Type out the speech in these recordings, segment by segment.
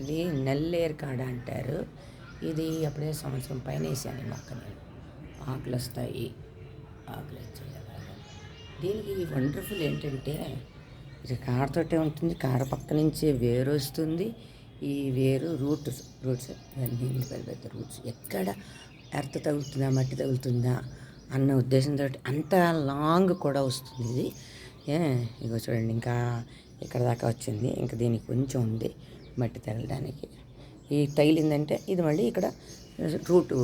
ఇది నెల్లేరు కాడ అంటారు. ఇది అప్పుడే సంవత్సరం పైన వేసాను మొక్క నేను. ఆకులు వస్తాయి ఆకులు వచ్చాయి దీనికి వండర్ఫుల్ ఏంటంటే ఇది కారతోటే ఉంటుంది. కార పక్క నుంచే వేరు వస్తుంది. ఈ వేరు రూట్ రూట్స్ ఇవన్నీ పెద్ద పెద్ద రూట్స్. ఎక్కడ ఎర్త్ తగులుతుందా మట్టి తగులుతుందా అన్న ఉద్దేశంతో అంత లాంగ్ కూడా వస్తుంది ఇది. ఏ ఇగో చూడండి ఇంకా ఇక్కడ దాకా వచ్చింది. ఇంకా దీనికి కొంచెం ఉంది. మట్టి తగలడానికి. ఈ తగిలిందంటే ఇది మళ్ళీ ఇక్కడ రూట్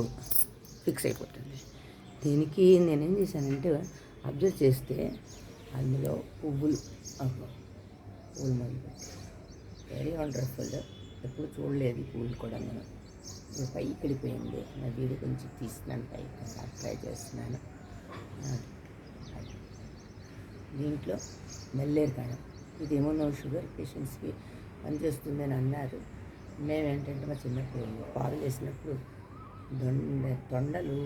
ఫిక్స్ అయిపోతుంది. దీనికి నేనేం చేశానంటే అబ్జర్వ్ చేస్తే అందులో పువ్వులు అబ్బో, పువ్వులు మొదలు వెరీ వండర్ఫుల్ ఎప్పుడు చూడలేదు పూలు పువ్వులు కూడా నేను. ఇప్పుడు పైకి వెళ్ళిపోయింది. నా వీడియో కొంచెం తీసినాను పైకి ట్రై చేస్తున్నాను. దీంట్లో మెల్లేరు కాడ ఇదేమో షుగర్ పేషెంట్స్కి పనిచేస్తుందని అన్నారు. మేమేంటంటే మా చిన్నప్పుడు పాలు వేసినప్పుడు దొండ దొండలు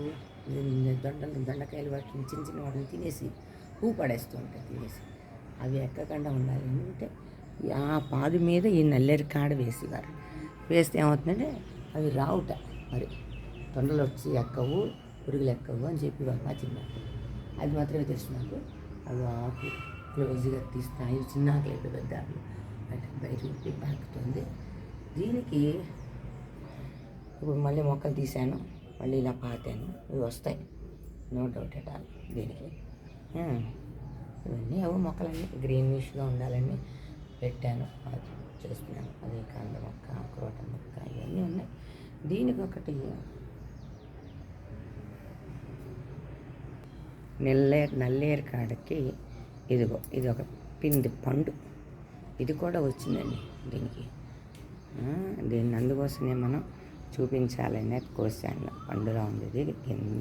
దొండలు దొండకాయలు వాటిని చిన్న చిన్న వాటిని తినేసి పువ్వు పడేస్తూ ఉంటాయి తినేసి. అవి ఎక్కకుండా ఉండాలి. ఎందుకంటే ఆ పాదు మీద ఈ నల్లేరు కాడ వేసేవారు. వేస్తే ఏమవుతుందంటే అవి రావుట. మరి తొండలు వచ్చి ఎక్కవు పురుగులు ఎక్కవు అని చెప్పేవారు మా చిన్న అది మాత్రమే తెలుసు నాకు. అవి ఆకు క్లోజ్గా తీస్తాయి చిన్న ఆకులు పెద్ద ఆకులు అంటే పాకుతుంది దీనికి ఇప్పుడు మళ్ళీ మొక్కలు తీసాను మళ్ళీ ఇలా పాతాను. ఇవి వస్తాయి. నో డౌట్ ఎట్ ఆల్ దీనికి. ఇవన్నీ ఏవో మొక్కలన్నీ. గ్రీనిష్గా ఉండాలని పెట్టాను. అది చేస్తున్నాను. అది కంద మొక్క క్రోట మొక్క ఇవన్నీ ఉన్నాయి. దీనికి ఒకటి నెల్లేరు నల్లేరు కాడకి ఇదిగో ఇది ఒక పిండి పండు. ఇది కూడా వచ్చిందండి దీనికి. దీన్ని అందుకోసమే మనం చూపించాలనే కోసాను పండుగా ఉంది ఇది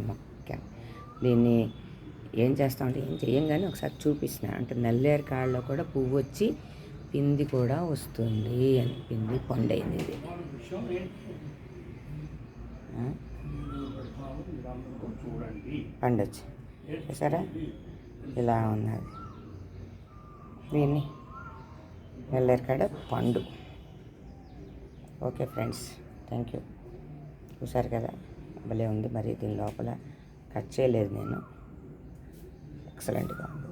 మొక్క దీన్ని ఏం చేస్తామంటే ఏం చేయం కానీ ఒకసారి చూపించిన అంటే నల్లేరు కాడలో కూడా పువ్వు వచ్చి పిండి కూడా వస్తుంది అని. పిండి పండైంది ఇది. పండొచ్చు. సరే ఇలా ఉన్నది. దీన్ని నెల్లేరు కాడ పండు. Okay friends thank you. చూసారు కదా భలే ఉంది మరి దీని లోపల. కట్ చేయలేదు నేను. ఎక్సలెంట్గా ఉంది.